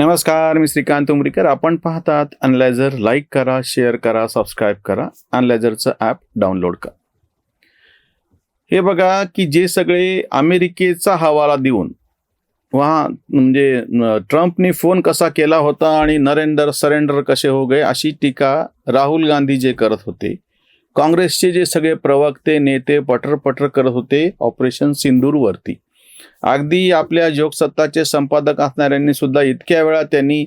नमस्कार मी श्रीकांत उमरीकर. आपण पाहतात अनलायझर लाईक करा शेअर करा सबस्क्राईब करा. अनलायझरचं ॲप डाउनलोड करा. हे बघा की जे सगळे अमेरिकेचा हवाला देऊन वा म्हणजे ट्रम्पनी फोन कसा केला होता आणि नरेंद्र सरेंडर कसे हो गए अशी टीका राहुल गांधी जे करत होते काँग्रेसचे जे सगळे प्रवक्ते नेते पटर पटर करत होते ऑपरेशन सिंदूरवरती. अगदी आपल्या जोगसत्ताचे संपादक असणाऱ्यांनी सुद्धा इतक्या वेळा त्यांनी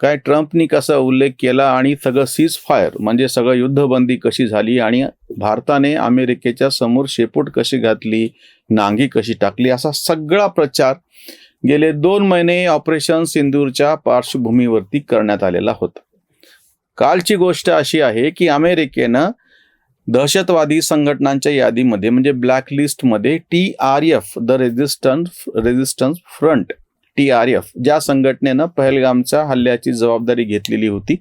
काय ट्रम्पनी कसा उल्लेख केला आणि सगळं सीज फायर म्हणजे सगळं युद्धबंदी कशी झाली आणि भारताने अमेरिकेच्या समोर शेपूट कशी घातली नांगी कशी टाकली असा सगळा प्रचार गेले दोन महिने ऑपरेशन सिंदूरच्या पार्श्वभूमीवरती करण्यात आलेला होता. कालची गोष्ट अशी आहे की अमेरिकेनं दहशतवादी संघटनांच्या यादीमध्ये म्हणजे ब्लॅक लिस्टमध्ये T R F the resistance resistance front T R F ज्या संघटनेनं पहलगामच्या हल्ल्याची जबाबदारी घेतलेली होती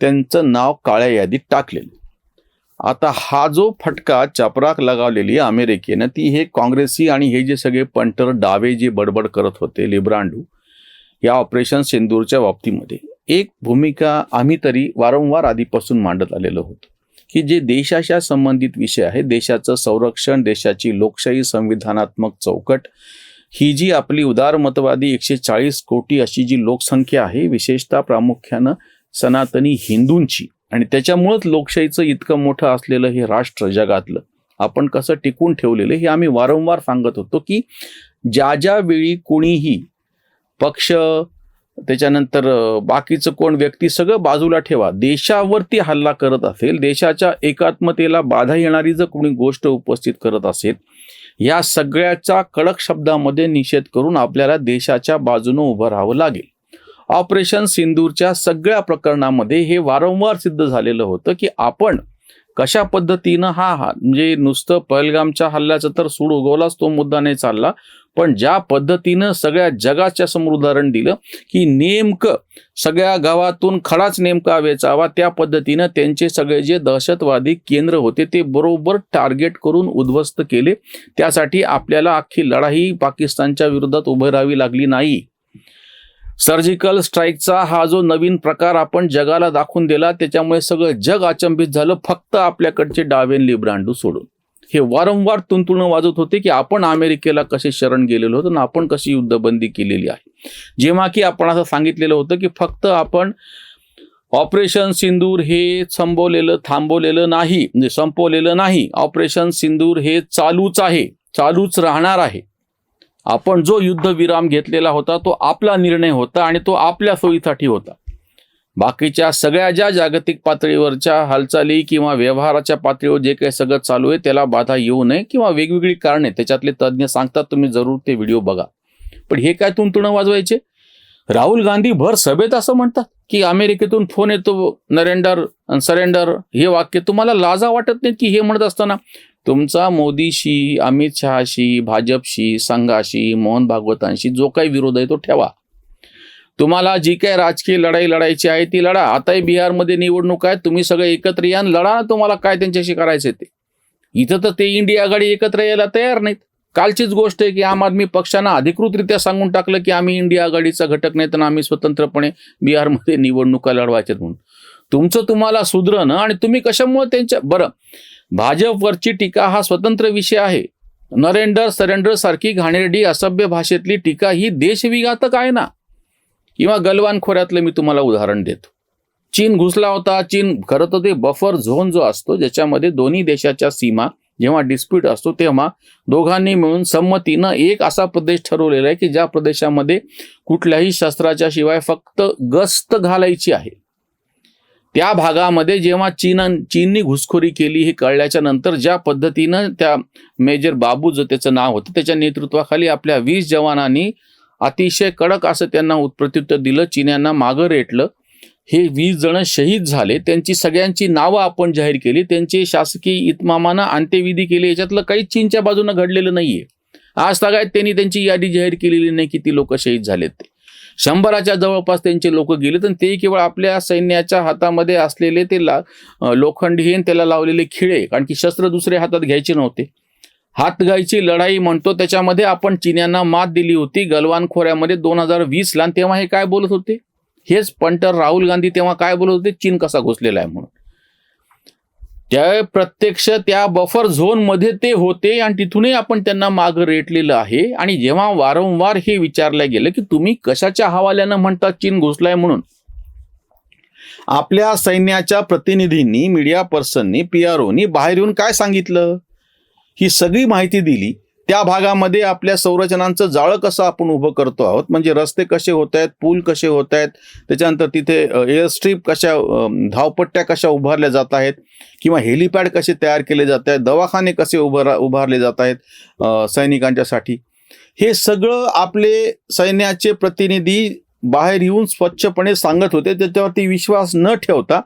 त्यांचं नाव काळ्या यादीत टाकलेलं. आता हा जो फटका चपराक लगावलेली अमेरिकेनं ती हे काँग्रेसी आणि हे जे सगळे पंटर डावे जे बडबड करत होते लिब्रांडू या ऑपरेशन सिंदूरच्या बाबतीमध्ये एक भूमिका आम्ही तरी वारंवार आधीपासून मांडत आलेलो होतो. की जे देशाच्या संबंधित विषय आहे देशाचं संरक्षण देशाची लोकशाही संविधानात्मक चौकट ही जी आपली उदारमतवादी एकशे चाळीस कोटी अशी जी लोकसंख्या आहे विशेषतः प्रामुख्यानं सनातनी हिंदूंची. आणि त्याच्यामुळंच लोकशाहीचं इतकं मोठं असलेलं हे राष्ट्र जगातलं. आपण कसं टिकून ठेवलेलं हे आम्ही वारंवार सांगत होतो की ज्या ज्या वेळी कोणीही पक्ष त्याच्यानंतर बाकीचं कोण व्यक्ती सगळं बाजूला ठेवा. देशावरती हल्ला करत असेल देशाच्या एकात्मतेला बाधा येणारी जर कोणी गोष्ट उपस्थित करत असेल या सगळ्याचा कडक शब्दामध्ये निषेध करून आपल्याला देशाच्या बाजूनं उभं राहावं लागेल. ऑपरेशन सिंदूरच्या सगळ्या प्रकरणामध्ये हे वारंवार सिद्ध झालेलं होतं की आपण कशा पद्धतीनं हा हा म्हणजे नुसतं पहलगामच्या हल्ल्याचं तर सूड उगवलाच तो मुद्दा नाही चालला. पण ज्या पद्धतीनं सगळ्या जगाच्या समोर उदाहरण दिलं की नेमकं सगळ्या गावातून खडाच नेमका वेचावा त्या पद्धतीनं त्यांचे सगळे जे दहशतवादी केंद्र होते ते बरोबर टार्गेट करून उद्ध्वस्त केले. त्यासाठी आपल्याला अख्खी लढाई पाकिस्तानच्या विरोधात उभं राहावी लागली नाही. सर्जिकल स्ट्राईकचा हा जो नवीन प्रकार आपण जगाला दाखवून दिला त्याच्यामुळे सगळं जग अचंबित झालं फक्त आपल्याकडचे डावेन लिब्रांडू सोडून. हे वारंवार तुंतुणं वाजत होते की आपण अमेरिकेला कसे शरण गेलेलो होतो आणि आपण कशी युद्धबंदी केलेली आहे. जेव्हा की आपण असं सांगितलेलं होतं की फक्त आपण ऑपरेशन सिंदूर हे संपवलेलं थांबवलेलं नाही म्हणजे संपवलेलं नाही. ऑपरेशन सिंदूर हे चालूच आहे चालूच राहणार आहे. आपण जो युद्धविराम घेतलेला होता तो आपला निर्णय होता आणि तो आपल्या सोयीसाठी होता. बाकीच्या सगळ्या ज्या जागतिक पातळीवरच्या हालचाली किंवा व्यवहाराच्या पातळीवर जे काही सगळं चालू आहे त्याला बाधा येऊ नये किंवा वेगवेगळी कारणे त्याच्यातले तज्ज्ञ सांगतात तुम्ही जरूर ते व्हिडिओ बघा. पण हे काय तुणतुणं वाजवायचे? राहुल गांधी भर सभेत असं म्हणतात की अमेरिकेतून फोन येतो नरेंडर सरेंडर हे वाक्य तुम्हाला लाजा वाटत नाही की हे म्हणत असताना? तुमचा मोदीशी अमित शहाशी भाजपशी संघाशी मोहन भागवतांशी जो काही विरोध आहे तो ठेवा. तुम्हाला जी काही राजकीय लढाई लढायची आहे ती लढा. आताही बिहारमध्ये निवडणूक आहे तुम्ही सगळे एकत्र या लढा तुम्हाला काय त्यांच्याशी करायचे ते. इथं तर ते इंडिया आघाडी एकत्र यायला तयार नाहीत. कालचीच गोष्ट आहे की आम आदमी पक्षानं अधिकृतरित्या सांगून टाकलं की आम्ही इंडिया आघाडीचा घटक नाही तर आम्ही स्वतंत्रपणे बिहारमध्ये निवडणुका लढवायच्यात म्हणून. तुमचं तुम्हाला सुधरणं आणि तुम्ही कशामुळे त्यांच्या बरं भाजपवरची टीका हा स्वतंत्र विषय आहे. नरेंडर सरेंडर सारखी घाणेरडी असभ्य भाषेतली टीका ही देशविघातक आहे ना? किंवा गलवान खोऱ्यातलं मी तुम्हाला उदाहरण देतो. चीन घुसला होता. चीन खरं तर ते बफर झोन जो असतो ज्याच्यामध्ये दोन्ही देशाच्या सीमा जेव्हा डिस्प्यूट असतो तेव्हा दोघांनी मिळून संमतीनं एक असा प्रदेश ठरवलेला आहे की ज्या प्रदेशामध्ये कुठल्याही शस्त्राच्या शिवाय फक्त गस्त घालायची आहे. त्या भागामध्ये जेव्हा चीन चीननी घुसखोरी केली हे कळल्याच्या नंतर ज्या पद्धतीनं त्या मेजर बाबू जो त्याचं नाव होतं त्याच्या नेतृत्वाखाली आपल्या वीस जवानांनी अतिशय कडक असं त्यांना प्रत्युत्तर दिलं चीन्यांना मागं रेटलं. हे वीस जण शहीद झाले. त्यांची सगळ्यांची नावं आपण जाहीर केली. त्यांचे शासकीय इतमामानं अंत्यविधी केली. याच्यातलं काही चीनच्या बाजूनं घडलेलं नाहीये. आज सगळ्यात त्यांनी त्यांची यादी जाहीर केलेली नाही किती लोक शहीद झालेत ते. शंभराच्या जवळपास त्यांचे लोक गेले तर ते केवळ आपल्या सैन्याच्या हातामध्ये असलेले ते ला अं, लोखंडी त्याला लावलेले खिळे कारण की शस्त्र दुसऱ्या हातात घ्यायचे नव्हते. हातगाईची लढाई म्हणतो त्याच्यामध्ये आपण चीन्यांना मात दिली होती गलवान खोऱ्यामध्ये दोन हजार वीसला आणि तेव्हा हे काय बोलत होते? हेच पंटर राहुल गांधी तेव्हा काय बोलत होते? चीन कसा घुसलेला आहे म्हणून. त्या प्रत्यक्ष त्या बफर झोनमध्ये ते होते आणि तिथूनही आपण त्यांना माग रेटलेलं आहे. आणि जेव्हा वारंवार हे विचारलं गेलं की तुम्ही कशाच्या हवाल्यानं म्हणता चीन घुसलाय म्हणून? आपल्या सैन्याच्या प्रतिनिधींनी मीडिया पर्सननी पी आर ओनी बाहेर येऊन काय सांगितलं? ही सगळी माहिती दिली. त्या भागामध्ये आपल्या संरचनांचं जाळं कसं आपण उभं करतो आहोत? म्हणजे रस्ते कसे होत आहेत? पूल कसे होत आहेत? त्याच्यानंतर तिथे एअर स्ट्रीप कशा धावपट्ट्या कशा उभारल्या जात आहेत? किंवा हेलिपॅड कसे तयार केले जात आहेत? दवाखाने कसे उभार उभारले जात आहेत सैनिकांच्यासाठी हे सगळं आपले सैन्याचे प्रतिनिधी बाहेर येऊन स्वच्छपणे सांगत होते. त्याच्यावरती विश्वास न ठेवता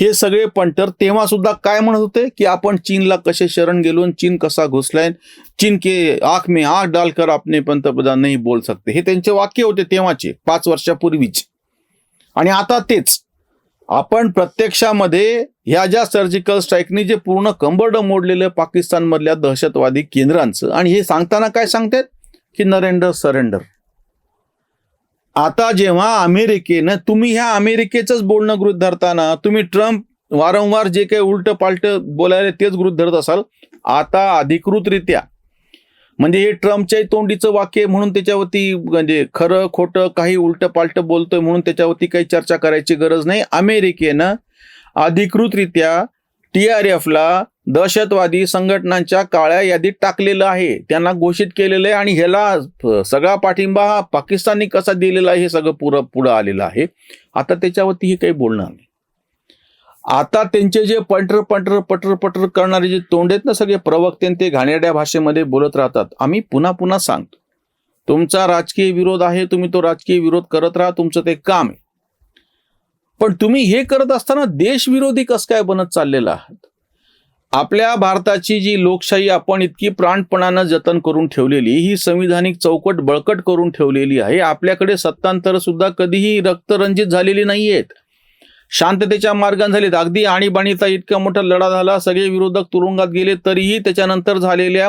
हे सगळे पंटर तेव्हा सुद्धा काय म्हणत होते की आपण चीनला कसे शरण गेलो आणि चीन कसा घुसलाय? चीन के आंख में आख डालकर आपने पंतप्रधान नाही बोल सकते. हे त्यांचे वाक्य होते तेव्हाचे पाच वर्षापूर्वीच. आणि आता तेच. आपण प्रत्यक्षामध्ये ह्या ज्या सर्जिकल स्ट्राईकनी जे पूर्ण कंबर्ड मोडलेलं पाकिस्तानमधल्या दहशतवादी केंद्रांचं आणि हे सांगताना काय सांगतात? की नरेंडर सरेंडर. आता जेव्हा अमेरिकेनं तुम्ही ह्या अमेरिकेचंच बोलणं गृहित धरताना तुम्ही ट्रम्प वारंवार जे काही उलट पालट बोलायला तेच गृहित धरत असाल आता अधिकृतरित्या म्हणजे हे ट्रम्पच्या तोंडीचं वाक्य म्हणून त्याच्यावरती म्हणजे खरं खोटं काही उलट पालट बोलतोय म्हणून त्याच्यावरती काही चर्चा करायची गरज नाही. अमेरिकेनं अधिकृतरित्या टी आर एफला दहशतवादी संघटनांच्या काळ्या यादीत टाकलेलं आहे. त्यांना घोषित केलेलं आहे आणि ह्याला सगळा पाठिंबा हा पाकिस्ताननी कसा दिलेला आहे हे सगळं पुरं पुढं आलेलं आहे. आता त्याच्यावरती हे काही बोलणार नाही. आता त्यांचे जे पंटर पंटर पटर पटर करणारे जे तोंड आहेत ना सगळे प्रवक्ते आणि ते घाणेरड्या भाषेमध्ये बोलत राहतात. आम्ही पुन्हा पुन्हा सांगतो. तुमचा राजकीय विरोध आहे तुम्ही तो राजकीय विरोध करत राहा तुमचं ते काम आहे. पण तुम्ही हे करत असताना देशविरोधी कसं काय बनत चाललेला आहात? आपल्या भारताची जी लोकशाही आपण इतकी प्राणपणानं जतन करून ठेवलेली ही संविधानिक चौकट बळकट करून ठेवलेली आहे. आपल्याकडे सत्तांतर सुद्धा कधीही रक्तरंजित झालेली नाहीयेत. शांततेच्या मार्गाने झालेत. अगदी आणीबाणीचा इतका मोठा लढा झाला सगळे विरोधक तुरुंगात गेले तरीही त्याच्यानंतर झालेल्या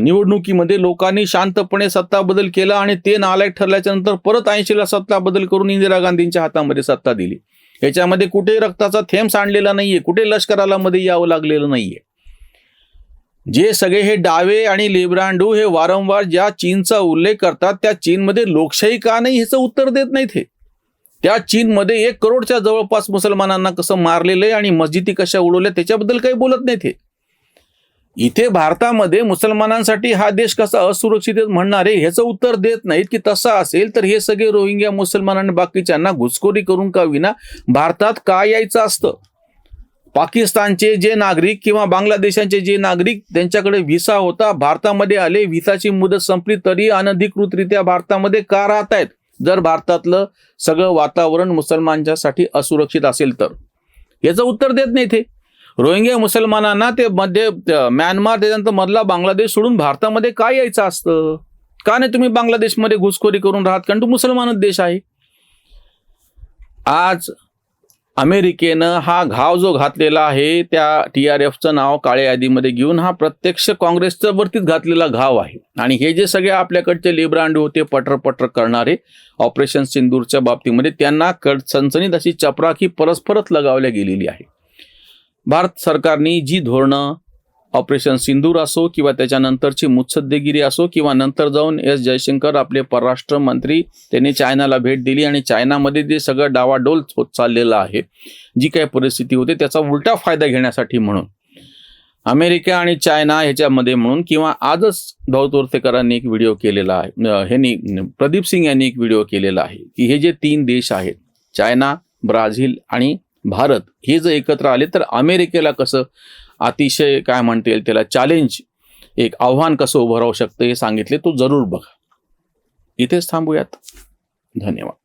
निवडणुकीमध्ये लोकांनी शांतपणे सत्ता बदल केला आणि ते नालायक ठरल्याच्या नंतर परत ऐंशीला सत्ता बदल करून इंदिरा गांधींच्या हातामध्ये सत्ता दिली. याच्यामध्ये कुठे रक्ताचा थेंब सांडलेला नाहीये कुठे लष्कराला मध्ये यावं लागलेलं नाहीये. जे सगळे हे डावे आणि लेब्रांडू हे वारंवार ज्या चीनचा उल्लेख करतात त्या चीनमध्ये लोकशाही का नाही ह्याचं उत्तर देत नाहीत हे? त्या चीनमध्ये एक करोडच्या जवळपास मुसलमानांना कसं मारलेलं आहे आणि मस्जिदी कशा उडवल्या त्याच्याबद्दल काही बोलत नाहीत हे? इथे भारतामध्ये मुसलमानांसाठी हा देश कसा असुरक्षित आहे म्हणणारे ह्याचं उत्तर देत नाहीत की तसा असेल तर हे सगळे रोहिंग्या मुसलमान आणि बाकीच्यांना घुसखोरी करून का विना भारतात का यायचं असतं? पाकिस्तानचे जे नागरिक किंवा बांगलादेशांचे जे नागरिक त्यांच्याकडे व्हिसा होता भारतामध्ये आले व्हिसाची मुदत संपली तरी अनधिकृतरित्या भारतामध्ये का राहत आहेत? जर भारतातलं सगळं वातावरण मुसलमानच्यासाठी असुरक्षित असेल तर. याचं उत्तर देत नाही ते रोहिंग्या मुसलमानांना ते मध्ये म्यानमार त्याच्यानंतर मधला बांगलादेश सोडून भारतामध्ये काय यायचं असतं? का नाही तुम्ही बांगलादेशमध्ये घुसखोरी करून राहत? कारण तो मुसलमानच देश आहे. आज अमेरिकेनं हा घाव जो घातलेला आहे त्या टी आर एफचं नाव काळ्या यादीमध्ये घेऊन हा प्रत्यक्ष काँग्रेसच्या वरतीच घातलेला घाव आहे. आणि हे जे सगळे आपल्याकडचे लिब्रांड होते पटर पटर करणारे ऑपरेशन सिंदूरच्या बाबतीमध्ये त्यांना कड सनसनीत अशी चपराकी परस्परच लगावल्या गेलेली आहे. भारत सरकारने जी धोरणं ऑपरेशन सिंदूर असो किंवा त्याच्यानंतरची मुत्सद्देगिरी असो किंवा नंतर जाऊन एस जयशंकर आपले परराष्ट्र मंत्री त्यांनी चायनाला भेट दिली आणि चायनामध्ये जे सगळं डावाडोल होत चाललेलं आहे जी काही परिस्थिती होती त्याचा उलटा फायदा घेण्यासाठी म्हणून. अमेरिका आणि चायना ह्याच्यामध्ये म्हणून किंवा आजच भाऊ तोरसेकरांनी एक व्हिडिओ केलेला आहे ह्यांनी प्रदीप सिंग यांनी एक व्हिडिओ केलेला आहे की हे जे तीन देश आहेत चायना ब्राझील आणि भारत हे जर एकत्र आले तर अमेरिकेला कसं अतिशय काय म्हणता येईल त्याला चॅलेंज एक आव्हान कसं उभं राहू शकतं हे सांगितले तो जरूर बघा. इथेच थांबूयात. धन्यवाद.